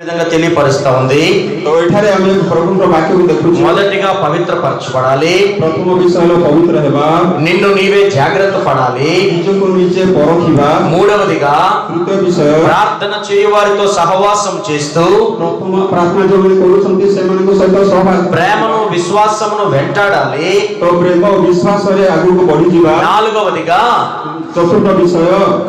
ఈ విధంగా తెలియపరుస్తా ఉంది ତ ଏଠାରେ ଆମେ ପ୍ରଭୁଙ୍କ ବାକ୍ୟକୁ ଦେଖୁଛୁ మొదటిగా పవిత్రపరచబడాలి ପ୍ରଥମ ବିଷୟ ହେଲା ପବିତ୍ର ହେବା నిన్ను నీవే జాగ్రత్త పడాలి ନିଜକୁ ନିଜେ ପରଖିବା మూడవదిగా ତୃତୀୟ ବିଷୟ ప్రార్థన చేయవారితో సహవాసం చేస్తూ ପ୍ରଥମ ପ୍ରାର୍ଥନା ଯେଉଁମାନେ କରୁଛନ୍ତି ସେମାନଙ୍କ ସହିତ ସହଭାଗ ప్రేమను విశ్వాసమును వెంటాడాలి ତ ପ୍ରେମ ଓ ବିଶ୍ୱାସରେ ଆଗକୁ ବଢିଯିବା నాలుగవదిగా ଚତୁର୍ଥ ବିଷୟ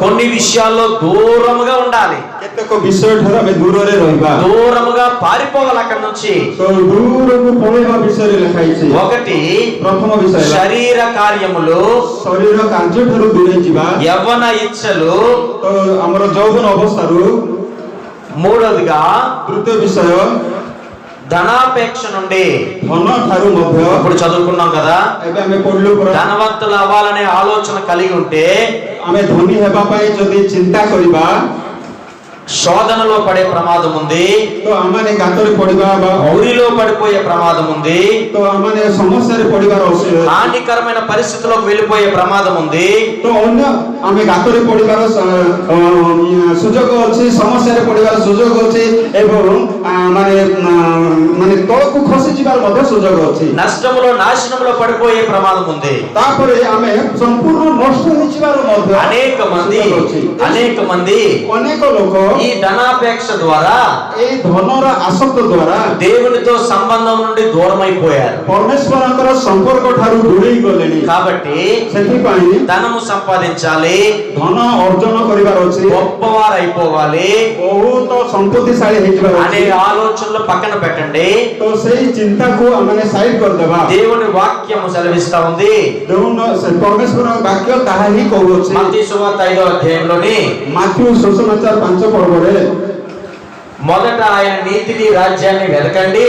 కొన్ని విషయాల్లో దూరముగా ఉండాలి କେତେକ ବିଷୟ ଠାରୁ ଆମେ ଦୂରରେ ରହିବା దూరముగా పారిపోవాలి అక్కడి నుంచి ତ ଦୂରକୁ ପଳେଇବା ବିଷୟରେ ଲେଖା ହେଇଛି ఒకటి ପ୍ରଥମ ବିଷୟ ହେଲା శరీర కార్యములు ଶରୀର କାର୍ଯ୍ୟ ଠାରୁ ଦୂରେଇ ଯିବା యవ్వన ఇచ్చలు ତ ଆମର ଯୌବନ ଅବସ୍ଥାରୁ మూడవదిగా ତୃତୀୟ ବିଷୟ ధనాపేక్ష నుండి ఇప్పుడు చదువుకున్నాం కదా. ధనవంతులు అవ్వాలనే ఆలోచన కలిగి ఉంటే ఆమె ధోని హెబాపై যদি চিন্তা করিবা శోధనలో పడే ప్రమాదం ఉంది. అమ్మని గంతలు ఊరిలో పడిపోయే ప్రమాదం ఉంది. తో అమ్మని సమస్యలు పడిగా హానికరమైన పరిస్థితిలోకి వెళ్ళిపోయే ప్రమాదం ఉంది. తో ఆమె గంతలు పడిగా సుజోగ వచ్చి సమస్యలు పొడిగా సుజోగ వచ్చి ମାନେ ଆ, ମାନେ ତଳକୁ ଖସି ଯିବାର ମଧ୍ୟ ସୁଯୋଗ ଅଛି నష్టములో నాశనములో పడిపోయే ప్రమాదం ఉంది ତାପରେ ଆମେ ସମ୍ପୂର୍ଣ୍ଣ ନଷ୍ଟ ହେଇଯିବାର ମଧ୍ୟ అనేక మంది ସୁଯୋଗ ଅଛି అనేక మంది ଅନେକ ଲୋକ ఈ ధనాపేక్ష ద్వారా ଏଇ ଧନର ଆସକ୍ତ ଦ୍ଵାରା దేవునితో సంబంధం నుండి దూరం అయిపోయారు ପରମେଶ୍ୱରଙ୍କର ସମ୍ପର୍କ ଠାରୁ ଦୂରେଇ ଗଲେଣି కాబట్టి ସେଥିପାଇଁ ధనము సంపాదించాలి ଧନ ଅର୍ଜନ କରିବାର ଅଛି గొప్పవారు అయిపోవాలి ବହୁତ ସମ୍ପତ୍ତିଶାଳୀ ହେଇଯିବାର అనే ଅଛି ఆలోచనలు పక్కన పెట్టండి ତ ସେଇ ଚିନ୍ତାକୁ ଆମେ ସାଇଡ୍ କରିଦେବା దేవుని వాక్యము సెలవిస్తా ఉంది ଦେଉନ ସେ ପରମେଶ୍ୱର ବାକ୍ୟ ତାହା ହିଁ କହୁଅଛି మత్తయి సువార్త ఐదో అధ్యాయంలోని ମାଥ୍ୟୁ ସୁସମାଚାର ପାଞ୍ଚ ପର୍ବରେ మొదట ఆయన నీతిని రాజ్యాన్ని వెతకండి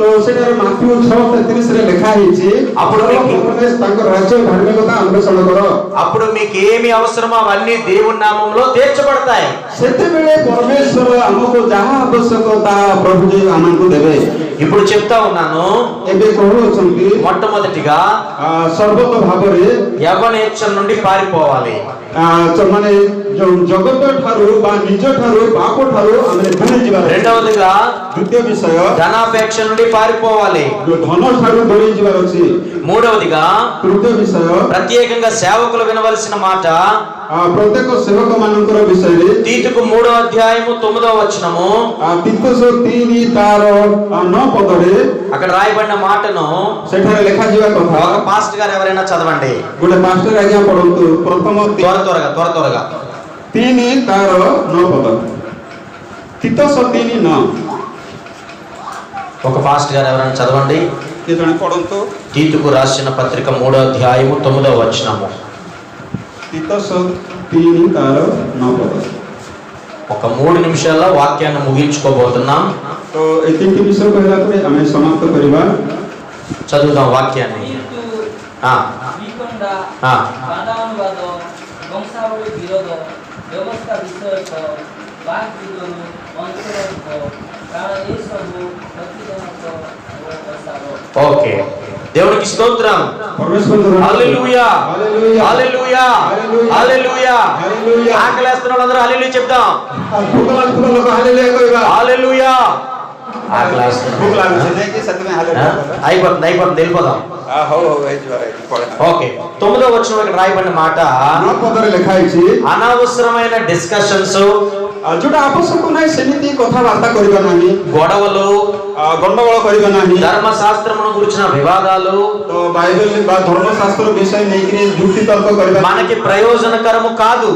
তো সেটার মাতৃ উৎসব তেত্রিশ রে লেখা হয়েছে అప్పుడు ప్రవేశ తంగ రాజ్యం ధార్మికత అన్వేషణ కర అప్పుడు మీకు ఏమి అవసరమో అవన్నీ దేవుని నామంలో తీర్చబడతాయి సెతబెళే పరమేశ్వర అమ్మకు జహా ఆవశ్యక తా ప్రభు జీ అమ్మకు దేవే ఇప్పుడు చెప్తా ఉన్నాను. మొట్టమొదటిగా সর্বত ভাবরে యవనేచ్ఛ నుండి పారిపోవాలి. రెండవదిగా నుండి పారిపోవాలి. మూడవదిగా ప్రత్యేకంగా సేవకులు వినవలసిన మాట. ప్రత్యేక సేవక మనంకర విషయం. తీతుకు మూడో అధ్యాయము తొమ్మిదవ వచ్చినము తీతు తీని తారో పదవి అక్కడ రాయబడిన మాటను లెక్క ఒక పాస్ట్ గారు ఎవరైనా చదవండి. గుడ మాస్టర్ ఆజ్ఞ పడుతూ ప్రథమ త్వర త్వరగా త్వర త్వరగా. తిని తార నో పద తిత సతిని నా. ఒక పాస్ట్ గారు ఎవరైనా చదవండి. ఇతను తీతుకు రాసిన పత్రిక మూడో అధ్యాయము తొమ్మిదవ వచనము. ఒక మూడు నిమిషాల్లో వాక్యాన్ని ముగించుకోబోతున్నాం. তো చదువుదాం వాక్యాన్ని. ఓకే. దేవునికి స్తోత్రం. ఆకలేస్తున్న వాళ్ళందరూ హల్లెలూయా చెప్తాం ఆ క్లాస్ అయిపోతుంది అయిపోతుంది వెళ్ళిపోదాం. ఓకే. తొమ్మిదో వచ్చిన ఇక్కడ రాయబడిన మాట అనవసరమైన డిస్కషన్స్ ଯୋଉଟା ଆବଶ୍ୟକ ନାହିଁ ସେମିତି କଥାବାର୍ତ୍ତା గురించిన వివాదాలు మనకి ప్రయోజనకరము కాదు.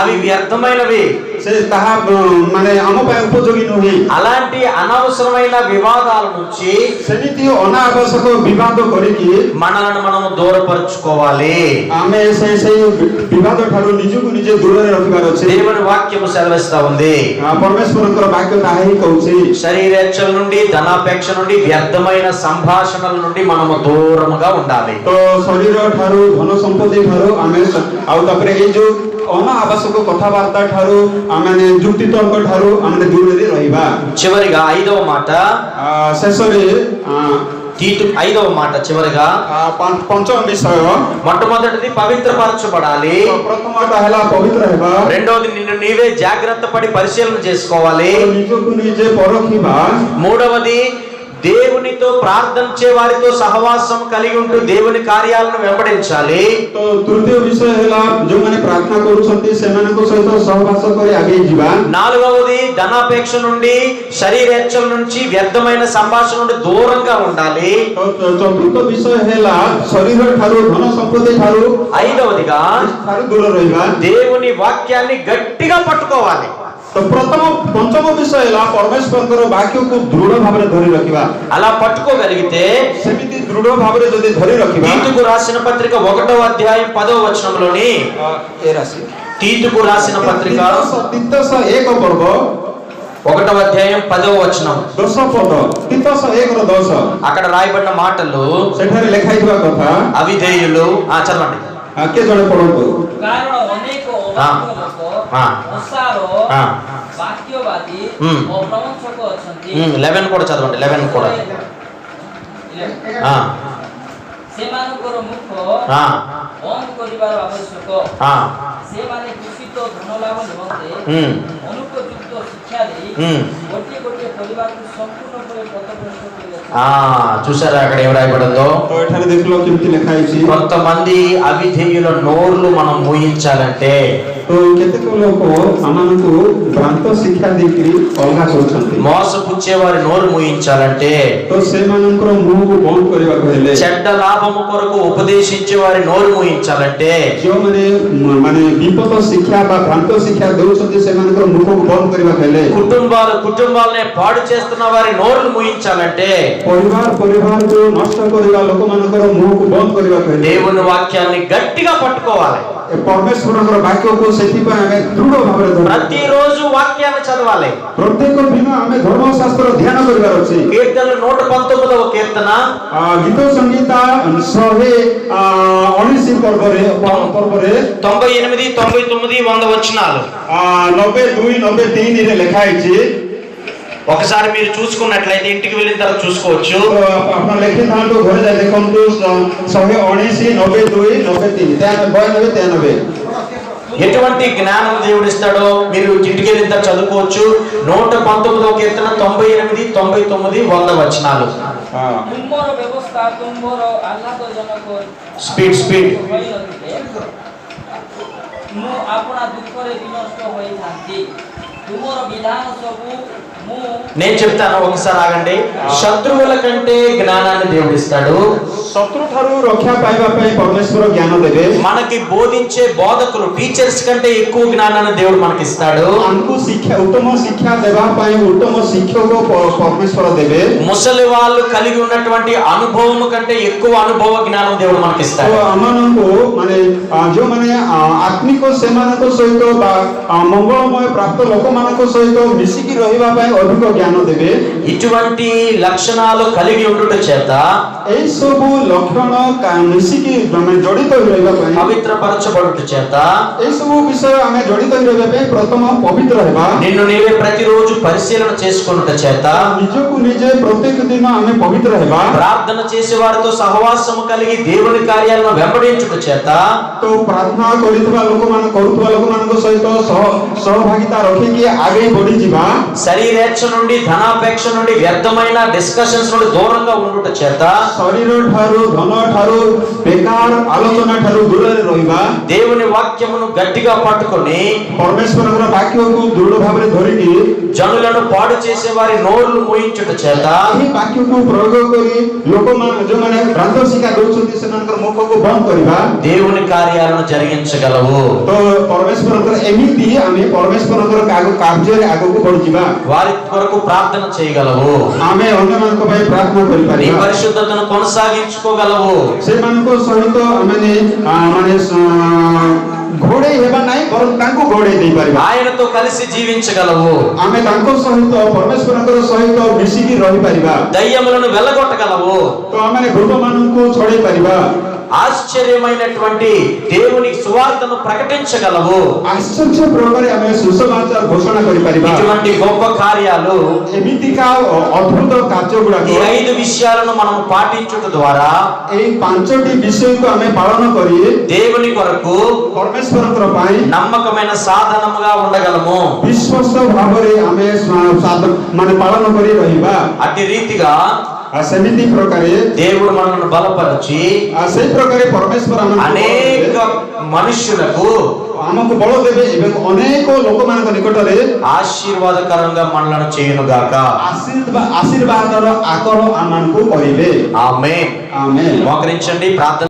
అవి వ్యర్థమైనవి. ସେ ତାହା ଅ, ମାନେ ଆମ ପାଇଁ ଉପଯୋଗୀ ନୁହେଁ అలాంటి అనవసరమైన వివాదాల నుంచి ସେମିତି ଅନାବଶ୍ୟକ ବିବାଦ କରିକି మనలను మనము దూరపరుచుకోవాలి ଆମେ ସେ ସେଇ ବିବାଦ ଠାରୁ ନିଜକୁ ନିଜେ ଦୂରରେ ରଖିବାର ଅଛି దేవుని వాక్యము సెలవిస్తా ఉంది ଆ, ପରମେଶ୍ୱରଙ୍କର ବାକ୍ୟ ତାହା ହିଁ କହୁଛି శరీరేచ్ఛల నుండి ధనాపేక్ష నుండి వ్యర్థమైన సంభాషణల నుండి మనము దూరముగా ఉండాలి ତ ଶରୀର ଠାରୁ ଧନ ସମ୍ପତ୍ତି ଠାରୁ ଆମେ ସ- ଆଉ ତାପରେ ଏଇ ଯୋଉ ଅନାବଶ୍ୟକ କଥାବାର୍ତ୍ତା ଠାରୁ ಆಮೇಲೆ ಜುಟ್ಟಿ ತೊಗೊಂಡು ಆಮೇಲೆ ದೂರದೇ చివరిగా ఐదవ మాట సెసరి ఐదవ మాట చివరిగా పంచమ విషయం మొట్టమొదటిది పవిత్ర పరచబడాలి రెండవది నిన్ను నీవే జాగ్రత్త పడి పరిశీలన చేసుకోవాలి. మూడవది దేవునితో ప్రార్థించే వారితో సహవాసం కలిగి ఉంటూ దేవుని కార్యాలను వెంబడించాలి. ప్రార్థన నాలుగవది ధనాపేక్ష నుండి శరీరేచ్ఛల నుంచి వ్యర్థమైన సంభాషణ నుండి దూరంగా ఉండాలి. ఐదవదిగా దేవుని వాక్యాన్ని గట్టిగా పట్టుకోవాలి. ତ ପ୍ରଥମ ପଞ୍ଚମ ବିଷୟ ହେଲା ପରମେଶ୍ୱରଙ୍କର ବାକ୍ୟକୁ ଦୃଢ ଭାବରେ ଧରି ରଖିବା అలా పట్టుకోగలిగితే ସେମିତି ଦୃଢ ଭାବରେ ଯଦି ଧରି ରଖିବା తీతుకు రాసిన పత్రిక ఒకటో అధ్యాయం పదవ వచనంలోని ଅ, ଏ ରାଶି తీతుకు రాసిన పత్రిక ତିତସ ଏକ ବର୍ଗ ఒకటవ అధ్యాయం పదవ వచనం ଦଶ ପଦ ତିତସ ଏକର ଦଶ అక్కడ రాయబడిన మాటలు ସେଠାରେ ଲେଖା ହେଇଥିବା କଥା అవిధేయులు ఆ చదవండి ଆ, କିଏ ଜଣେ ପଢନ୍ତୁ କାରଣ ଅନେକ ಲೆವೆನ್ ಕೂಡ ಚದವಂడి ಲೆವೆನ್ ಕೂಡ ସେମାନଙ୍କର ମୁଖ ବନ୍ଦ କରିବାର ଆବଶ୍ୟକ ସେମାନେ କୃଷିତ ଧନ ଲାଭ ନିମନ୍ତେ ଅନୁପଯୁକ୍ତ ଶିକ୍ଷା ଦେଇ చూసారా అక్కడ ఏం రాయబడిందో? కొంతమంది అవిధేయుల నోర్లు మనం ఊహించాలంటే କେତେକ ଲୋକ ଆମମାନଙ୍କୁ ଭ୍ରାନ୍ତ ଶିକ୍ଷା ଦେଇକିରି ଅଲଗା କରୁଛନ୍ତି మోసపుచ్చే వారి నోరు మూయించాలంటే ତ ସେମାନଙ୍କର ମୁହଁକୁ ବନ୍ଦ କରିବାକୁ ହେଲେ చెడ్డ లాభము కొరకు ఉపదేశించే వారి నోరు మూయించాలంటే ଯେଉଁମାନେ ମ- ମାନେ ବିପଦ ଶିକ୍ଷା ବା ଭ୍ରାନ୍ତ ଶିକ୍ଷା ଦେଉଛନ୍ତି ସେମାନଙ୍କର ମୁଖକୁ ବନ୍ଦ କରିବାକୁ ହେଲେ కుటుంబాలు కుటుంబాలనే పాడు చేస్తున్న వారి నోరులు మూయించాలంటే ପରିବାର ପରିବାରକୁ ନଷ୍ଟ କରିବା ଲୋକମାନଙ୍କର ମୁହଁକୁ ବନ୍ଦ କରିବାକୁ ହେଲେ దేవుని వాక్యాన్ని గట్టిగా పట్టుకోవాలి ଏ ପରମେଶ୍ୱରଙ୍କର ବାକ୍ୟକୁ ସେଥିପାଇଁ ଆମେ ଦୃଢ ଭାବରେ ଧରିବା ప్రతిరోజు వాక్యాన్ని చదవాలి ପ୍ରତ୍ୟେକ ଦିନ ଆମେ ଧର୍ମଶାସ୍ତ୍ର ଧ୍ୟାନ କରିବାର ଅଛି కీర్తనలు నూట పంతొమ్మిదవ కీర్తన ଆ, ଗୀତ ସଂଗୀତା ଶହେ ଆ, ଉଣେଇଶ ପର୍ବରେ ପ- ପର୍ବରେ తొంభై ఎనిమిది తొంభై తొమ్మిది వంద వచనాలు ଆ, ନବେ ଦୁଇ ନବେ ତିନିରେ ଲେଖା ହେଇଛି ఒకసారి మీరు చూసుకున్నట్లయితే ఇంటికి వెళ్ళిన తర్వాత చూసుకోవచ్చు ତ ଆପଣ ଲେଖିଥାନ୍ତୁ ଘରେ ଯାଇ ଦେଖନ୍ତୁ ଶ- ଶହେ ଉଣେଇଶ ନବେ ଦୁଇ ନବେ ତିନି ତେୟାନବେ ବୟାନବେ ତେୟାନବେ ఎటువంటి జ్ఞానం దేవుడు ఇస్తాడో మీరు ఇంటికి వెళ్ళిన తర్వాత చదువుకోవచ్చు నూట పంతొమ్మిదవ కీర్తన తొంభై ఎనిమిది తొంభై తొమ్మిది వంద వచనాలు ହଁ। ତୁମ୍ଭର ବ୍ୟବସ୍ଥା ତୁମ୍ଭର ଆହ୍ଲାଦଜନକ ସ୍ପିଡ୍ ସ୍ପିଡ୍ ହୋଇନଥିଲେ ମୁଁ ଆପଣା ଦୁଃଖରେ ବିନଷ୍ଟ ହୋଇଥାନ୍ତି ତୁମର ବିଧାନ ସବୁ ମୁଁ నేను చెప్తాను ఒకసారి ఆగండి శత్రువుల కంటే జ్ఞానాన్ని దేవుడు ఇస్తాడు ଶତ୍ରୁ ଠାରୁ ରକ୍ଷା ପାଇବା ପାଇଁ ପରମେଶ୍ୱର ଜ୍ଞାନ ଦେବେ మనకి బోధించే బోధకులు టీచర్స్ కంటే ఎక్కువ జ్ఞానాన్ని దేవుడు మనకి ఇస్తాడు ଆମକୁ ଶିକ୍ଷା ଉତ୍ତମ ଶିକ୍ଷା ଦେବା ପାଇଁ ଉତ୍ତମ ଶିକ୍ଷକ ପ- ପରମେଶ୍ୱର ଦେବେ ముసలి వాళ్ళు కలిగి ఉన్నటువంటి అనుభవం కంటే ఎక్కువ అనుభవ జ్ఞానం దేవుడు మనకి ତ ఇస్తాడు ଆମମାନଙ୍କୁ ମାନେ ଆ, ଯୋଉମାନେ ଆ, ଆତ୍ମିକ ସେମାନଙ୍କ ସହିତ ବା ଆ, ମଙ୍ଗଳମୟ ପ୍ରାପ୍ତ ଲୋକମାନଙ୍କ ସହିତ ମିଶିକି ରହିବା ପାଇଁ ଅଧିକ ଜ୍ଞାନ ଦେବେ ఇటువంటి లక్షణాలు కలిగి ఉండుట చేత ଏଇ ସବୁ ଲକ୍ଷଣ କା- ମିଶିକି ମାନେ ଜଡ଼ିତ ହୋଇ ରହିବା ପାଇଁ పవిత్రపరచబడుట చేత ଏଇ ସବୁ ବିଷୟ ଆମେ ଜଡ଼ିତ ହୋଇ ରହିବା ପାଇଁ ପ୍ରଥମ ପବିତ୍ର ହେବା నిన్ను నీవే ప్రతిరోజు పరిశీలన చేసుకున్నట చేత ନିଜକୁ ନିଜେ ପ୍ରତ୍ୟେକ ଦିନ ଆମେ ପବିତ୍ର ହେବା ప్రార్థన చేసే వారితో సహవాసము కలిగి దేవుని కార్యాలను వెంబడించుట చేత ତ ପ୍ରାର୍ଥନା କରିଥିବା ଲୋକମାନ କରୁଥିବା ଲୋକମାନଙ୍କ ସହିତ ସହ ସହଭାଗିତା ରଖିକି ଆଗେଇ ବଢିଯିବା శరీరేచ్ఛ నుండి ధనాపేక్ష నుండి వ్యర్థమైన డిస్కషన్స్ నుండి దూరంగా ఉండుట చేత ଶରୀର ଠାରୁ ଧନ ଠାରୁ ବେକାର ଆଲୋଚନା ଠାରୁ ଦୂରରେ ରହିବା దేవుని వాక్యమును గట్టిగా పట్టుకొని ପରମେଶ୍ୱରଙ୍କର ବାକ୍ୟକୁ ଦୃଢ ଭାବରେ ଧରିକି జనులను పాడు చేసే వారి నోర్లు మూయించుట చేత ଏହି ବାକ୍ୟକୁ ପ୍ରୟୋଗ କରି ଲୋକମାନେ ଯୋଉମାନେ ଭ୍ରାନ୍ତ ଶିକ୍ଷା ଦଉଛନ୍ତି ସେମାନଙ୍କର ମୁଖକୁ ବନ୍ଦ କରିବା దేవుని కార్యాలను జరిగించగలవు ତ ପରମେଶ୍ୱରଙ୍କର ଏମିତି ଆମେ ପରମେଶ୍ୱରଙ୍କର କା- କାର୍ଯ୍ୟରେ ଆଗକୁ ବଢିଯିବା వారి కొరకు ప్రార్థన చేయగలవు ଆମେ ଅନ୍ୟମାନଙ୍କ ପାଇଁ ପ୍ରାର୍ଥନା నీ କରିପାରିବା పరిశుద్ధతను కొనసాగించుకోగలవు ସେମାନଙ୍କ ସହିତ ଆମେ ଆ, ମାନେ ସ- ଘୋଡେଇ ହେବା ନାହିଁ ବରଂ ତାଙ୍କୁ ଘୋଡେଇ ଦେଇପାରିବା ఆయనతో కలిసి జీవించగలవు ଆମେ ତାଙ୍କ ସହିତ ପରମେଶ୍ୱରଙ୍କର ସହିତ ମିଶିକି ରହିପାରିବା దయ్యములను వెళ్ళగొట్టగలవు ତ ଆମେ ଭୂତମାନଙ୍କୁ ଛଡେଇ ପାରିବା ఆశ్చర్యమైనటువంటి దేవుని సువార్తను ప్రకటించగలవు. ఇటువంటి గొప్ప కార్యాలు అద్భుత ఈ ఐదు విషయాలను మనం పాటించట ద్వారా ఈ পাঁচটি বিষয়కు আমি পালন করি దేవుని కొరకు పరమేశ్వరుని పై నమ్మకమైన సాధనముగా ఉండగలము. విశ్వాస భావరే ఆమె సాధన మనం పాలన కరి రహిబా. అట్టి రీతిగా ఆ సమితి ప్రకారే దేవుడు మనల్ని బలపరిచి ఆ సై প্রকারে পরমেশ্বর অনেক মনুষ্যలకు ଆମକୁ ବଳ ଦେବେ ଏବଂ ଅନେକ ଲୋକମାନଙ୍କ ନିକଟରେ ଆଶୀର୍ବାଦକାରଙ୍କ ମଣ୍ଡଳ ଚେନ ଗାକ ଆଶୀର୍ବାଦର ଆକର ଆମମାନଙ୍କୁ କହିବେ ଆମେ ଆମେ ମକରିଛନ୍ତି ପ୍ରାର୍ଥନା